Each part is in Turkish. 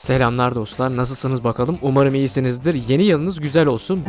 Selamlar dostlar, nasılsınız bakalım? Umarım iyisinizdir. Yeni yılınız güzel olsun.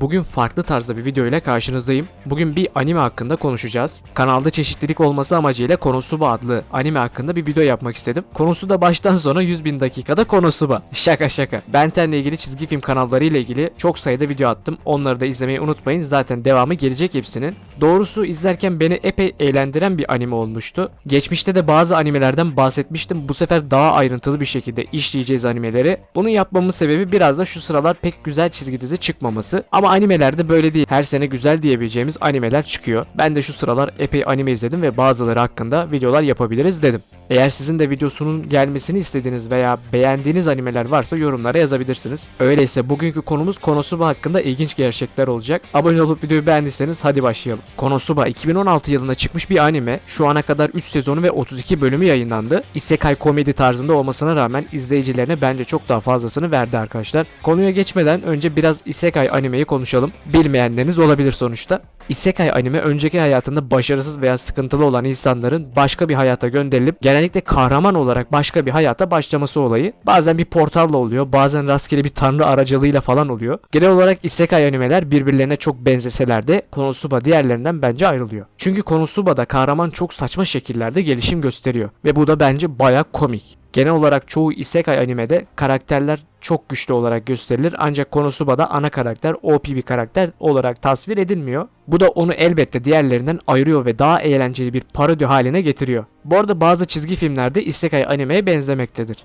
Bugün farklı tarzda bir video ile karşınızdayım. Bugün bir anime hakkında konuşacağız. Kanalda çeşitlilik olması amacıyla Konosuba adlı anime hakkında bir video yapmak istedim. Konusu da baştan sona 100 bin dakikada Konosuba. Şaka şaka. Benten'le ilgili çizgi film kanalları ile ilgili çok sayıda video attım. Onları da izlemeyi unutmayın. Zaten devamı gelecek hepsinin. Doğrusu izlerken beni epey eğlendiren bir anime olmuştu. Geçmişte de bazı animelerden bahsetmiştim. Bu sefer daha ayrıntılı bir şekilde işleyeceğiz animeleri. Bunu yapmamın sebebi biraz da şu sıralar pek güzel çizgi dizi çıkmaması. Ama animelerde böyle değil. Her sene güzel diyebileceğimiz animeler çıkıyor. Ben de şu sıralar epey anime izledim ve bazıları hakkında videolar yapabiliriz dedim. Eğer sizin de videosunun gelmesini istediğiniz veya beğendiğiniz animeler varsa yorumlara yazabilirsiniz. Öyleyse bugünkü konumuz Konosuba hakkında ilginç gerçekler olacak. Abone olup videoyu beğendiyseniz hadi başlayalım. Konosuba 2016 yılında çıkmış bir anime. Şu ana kadar 3 sezonu ve 32 bölümü yayınlandı. Isekai komedi tarzında olmasına rağmen izleyicilerine bence çok daha fazlasını verdi arkadaşlar. Konuya geçmeden önce biraz Isekai animeyi konuşalım. Bilmeyenleriniz olabilir sonuçta. Isekai anime önceki hayatında başarısız veya sıkıntılı olan insanların başka bir hayata gönderilip genellikle kahraman olarak başka bir hayata başlaması olayı. Bazen bir portalla oluyor, bazen rastgele bir tanrı aracılığıyla falan oluyor. Genel olarak Isekai animeler birbirlerine çok benzeseler de Konosuba diğerlerinden bence ayrılıyor. Çünkü Konosuba'da kahraman çok saçma şekillerde gelişim gösteriyor ve bu da bence baya komik. Genel olarak çoğu isekai animede karakterler çok güçlü olarak gösterilir ancak Konosuba'da ana karakter OP bir karakter olarak tasvir edilmiyor. Bu da onu elbette diğerlerinden ayırıyor ve daha eğlenceli bir parodi haline getiriyor. Bu arada bazı çizgi filmlerde isekai animeye benzemektedir.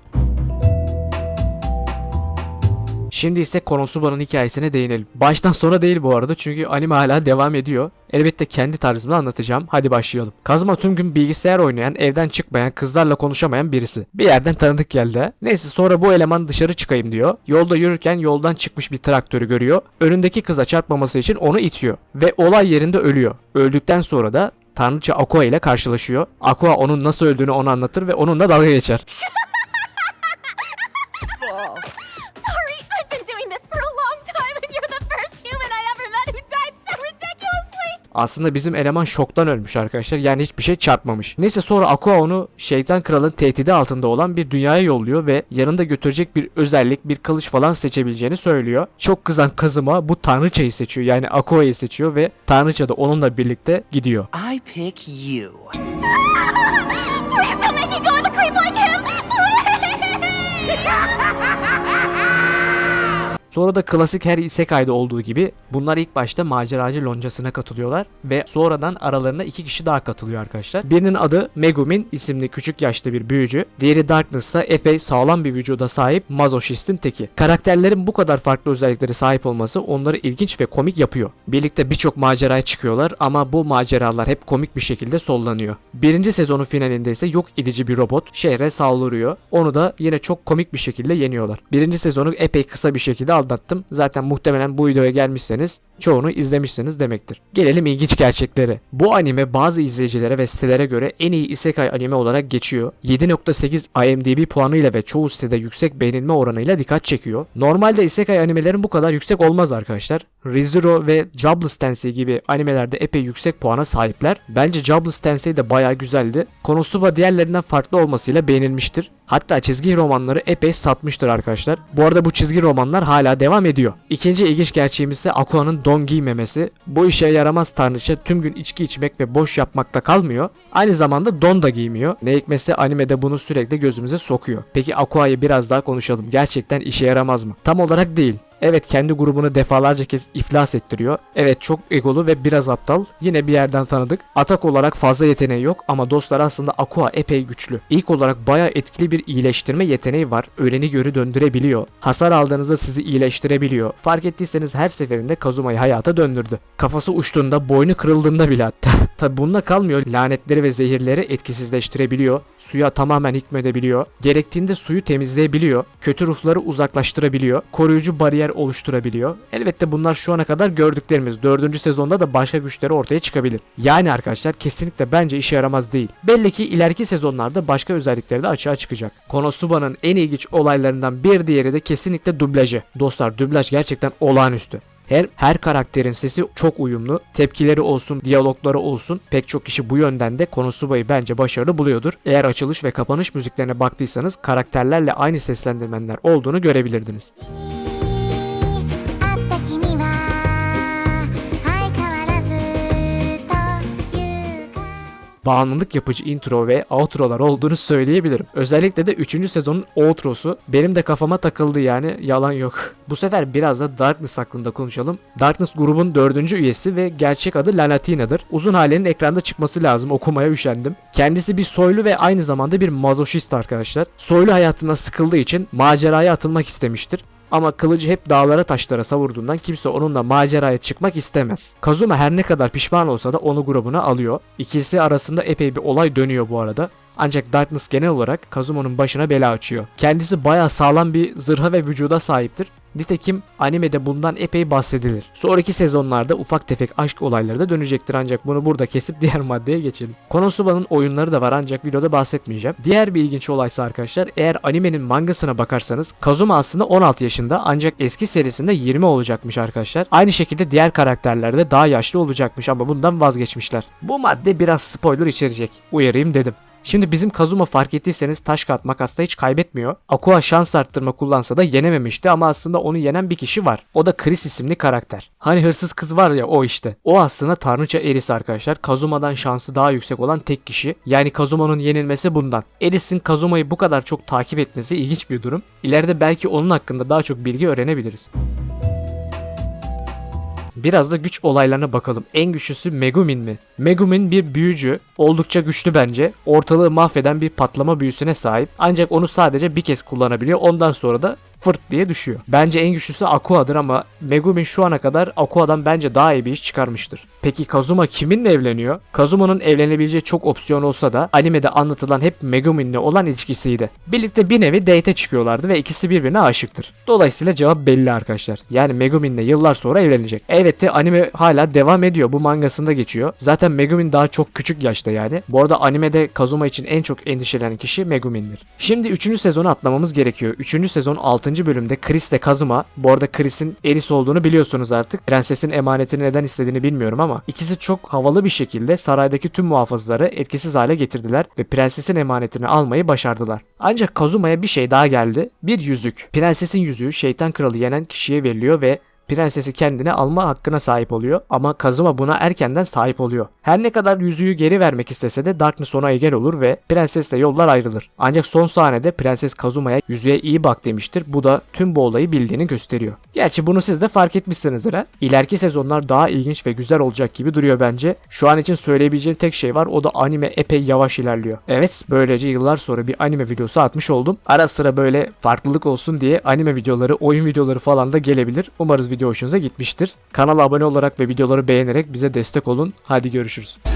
Şimdi ise Konosuba'nın hikayesine değinelim. Baştan sona değil bu arada çünkü anime hala devam ediyor. Elbette kendi tarzımda anlatacağım. Hadi başlayalım. Kazuma tüm gün bilgisayar oynayan, evden çıkmayan, kızlarla konuşamayan birisi. Bir yerden tanıdık geldi. Neyse sonra bu eleman dışarı çıkayım diyor. Yolda yürürken yoldan çıkmış bir traktörü görüyor. Önündeki kıza çarpmaması için onu itiyor. Ve olay yerinde ölüyor. Öldükten sonra da Tanrıça Aqua ile karşılaşıyor. Aqua onun nasıl öldüğünü ona anlatır ve onunla dalga geçer. Aslında bizim eleman şoktan ölmüş arkadaşlar. Yani hiçbir şey çarpmamış. Neyse sonra Aqua onu şeytan kralın tehdidi altında olan bir dünyaya yolluyor ve yanında götürecek bir özellik, bir kılıç falan seçebileceğini söylüyor. Çok kızan Kazuma bu tanrıçayı seçiyor. Yani Aqua'yı seçiyor ve tanrıça da onunla birlikte gidiyor. I pick you. Please don't make me go Sonra da klasik her isekai'de olduğu gibi bunlar ilk başta maceracı loncasına katılıyorlar ve sonradan aralarına iki kişi daha katılıyor arkadaşlar. Birinin adı Megumin isimli küçük yaşta bir büyücü. Diğeri Darkness ise epey sağlam bir vücuda sahip mazochistin teki. Karakterlerin bu kadar farklı özelliklere sahip olması onları ilginç ve komik yapıyor. Birlikte birçok maceraya çıkıyorlar ama bu maceralar hep komik bir şekilde sollanıyor. Birinci sezonun finalinde ise yok edici bir robot şehre saldırıyor. Onu da yine çok komik bir şekilde yeniyorlar. Birinci sezonu epey kısa bir şekilde aldattım. Zaten muhtemelen bu videoya gelmişseniz çoğunu izlemişsiniz demektir. Gelelim ilginç gerçeklere. Bu anime bazı izleyicilere ve sitelere göre en iyi isekai anime olarak geçiyor. 7.8 IMDb puanıyla ve çoğu sitede yüksek beğenilme oranıyla dikkat çekiyor. Normalde isekai animelerin bu kadar yüksek olmaz arkadaşlar. ReZero ve Jobless Tensei gibi animelerde epey yüksek puana sahipler. Bence Jobless Tensei de bayağı güzeldi. Konosuba diğerlerinden farklı olmasıyla beğenilmiştir. Hatta çizgi romanları epey satmıştır arkadaşlar. Bu arada bu çizgi romanlar hala devam ediyor. İkinci ilginç gerçeğimiz ise Aqua'nın don giymemesi. Bu işe yaramaz tanrıça tüm gün içki içmek ve boş yapmakta kalmıyor. Aynı zamanda don da giymiyor. Ne hikmetse animede bunu sürekli gözümüze sokuyor. Peki Aqua'yı biraz daha konuşalım. Gerçekten işe yaramaz mı? Tam olarak değil. Evet kendi grubunu defalarca kez iflas ettiriyor. Evet çok egolu ve biraz aptal. Yine bir yerden tanıdık. Atak olarak fazla yeteneği yok ama dostlar aslında Aqua epey güçlü. İlk olarak bayağı etkili bir iyileştirme yeteneği var. Öleni görü döndürebiliyor. Hasar aldığınızda sizi iyileştirebiliyor. Fark ettiyseniz her seferinde Kazuma'yı hayata döndürdü. Kafası uçtuğunda, boynu kırıldığında bile hatta. Tabi bununla kalmıyor. Lanetleri ve zehirleri etkisizleştirebiliyor. Suya tamamen hükmedebiliyor. Gerektiğinde suyu temizleyebiliyor. Kötü ruhları uzaklaştırabiliyor. Koruyucu bariyer oluşturabiliyor. Elbette bunlar şu ana kadar gördüklerimiz. Dördüncü sezonda da başka güçleri ortaya çıkabilir. Yani arkadaşlar kesinlikle bence işe yaramaz değil. Belli ki ileriki sezonlarda başka özellikleri de açığa çıkacak. Konosuba'nın en ilginç olaylarından bir diğeri de kesinlikle dublajı. Dostlar dublaj gerçekten olağanüstü. Her her karakterin sesi çok uyumlu. Tepkileri olsun, diyalogları olsun. Pek çok kişi bu yönden de Konosubayı bence başarılı buluyordur. Eğer açılış ve kapanış müziklerine baktıysanız karakterlerle aynı seslendirmenler olduğunu görebilirdiniz. 会 bağımlılık yapıcı intro ve outrolar olduğunu söyleyebilirim. Özellikle de 3. sezonun outrosu benim de kafama takıldı yani yalan yok. Bu sefer biraz da Darkness hakkında konuşalım. Darkness grubun 4. üyesi ve gerçek adı Lanatina'dır. Uzun halinin ekranda çıkması lazım okumaya üşendim. Kendisi bir soylu ve aynı zamanda bir mazoşist arkadaşlar. Soylu hayatından sıkıldığı için maceraya atılmak istemiştir. Ama kılıcı hep dağlara taşlara savurduğundan kimse onunla maceraya çıkmak istemez. Kazuma her ne kadar pişman olsa da onu grubuna alıyor. İkisi arasında epey bir olay dönüyor bu arada. Ancak Darkness genel olarak Kazuma'nın başına bela açıyor. Kendisi bayağı sağlam bir zırha ve vücuda sahiptir. Nitekim animede bundan epey bahsedilir. Sonraki sezonlarda ufak tefek aşk olayları da dönecektir ancak bunu burada kesip diğer maddeye geçelim. Konosuba'nın oyunları da var ancak videoda bahsetmeyeceğim. Diğer bir ilginç olaysa arkadaşlar eğer animenin mangasına bakarsanız Kazuma aslında 16 yaşında ancak eski serisinde 20 olacakmış arkadaşlar. Aynı şekilde diğer karakterler de daha yaşlı olacakmış ama bundan vazgeçmişler. Bu madde biraz spoiler içerecek. Uyarayım dedim. Şimdi bizim Kazuma fark ettiyseniz taş kağıt makasta hiç kaybetmiyor. Aqua şans arttırma kullansa da yenememişti ama aslında onu yenen bir kişi var. O da Chris isimli karakter. Hani hırsız kız var ya o işte. O aslında Tanrıça Eris arkadaşlar. Kazuma'dan şansı daha yüksek olan tek kişi. Yani Kazuma'nın yenilmesi bundan. Eris'in Kazuma'yı bu kadar çok takip etmesi ilginç bir durum. İleride belki onun hakkında daha çok bilgi öğrenebiliriz. Biraz da güç olaylarına bakalım. En güçlüsü Megumin mi? Megumin bir büyücü. Oldukça güçlü bence. Ortalığı mahveden bir patlama büyüsüne sahip. Ancak onu sadece bir kez kullanabiliyor. Ondan sonra da fırt diye düşüyor. Bence en güçlüsü Aqua'dır ama Megumin şu ana kadar Aqua'dan bence daha iyi bir iş çıkarmıştır. Peki Kazuma kiminle evleniyor? Kazuma'nın evlenebileceği çok opsiyon olsa da animede anlatılan hep Megumin'le olan ilişkisiydi. Birlikte bir nevi date çıkıyorlardı ve ikisi birbirine aşıktır. Dolayısıyla cevap belli arkadaşlar. Yani Megumin'le yıllar sonra evlenecek. Evet de anime hala devam ediyor. Bu mangasında geçiyor. Zaten Megumin daha çok küçük yaşta yani. Bu arada animede Kazuma için en çok endişelenen kişi Megumin'dir. Şimdi 3. sezonu atlamamız gerekiyor. 3. sezon 6. bölümde Chris ile Kazuma. Bu arada Chris'in Eris olduğunu biliyorsunuz artık. Prensesin emanetini neden istediğini bilmiyorum ama ikisi çok havalı bir şekilde saraydaki tüm muhafızları etkisiz hale getirdiler ve prensesin emanetini almayı başardılar. Ancak Kazuma'ya bir şey daha geldi. Bir yüzük. Prensesin yüzüğü şeytan kralı yenen kişiye veriliyor ve prensesi kendine alma hakkına sahip oluyor ama Kazuma buna erkenden sahip oluyor. Her ne kadar yüzüğü geri vermek istese de Darkness ona engel olur ve prensesle yollar ayrılır. Ancak son sahnede prenses Kazuma'ya yüzüğe iyi bak demiştir. Bu da tüm bu olayı bildiğini gösteriyor. Gerçi bunu siz de fark etmişsinizdir ha. İleriki sezonlar daha ilginç ve güzel olacak gibi duruyor bence. Şu an için söyleyebileceğim tek şey var o da anime epey yavaş ilerliyor. Evet böylece yıllar sonra bir anime videosu atmış oldum. Ara sıra böyle farklılık olsun diye anime videoları, oyun videoları falan da gelebilir. Umarız video hoşunuza gitmiştir. Kanala abone olarak ve videoları beğenerek bize destek olun. Hadi görüşürüz.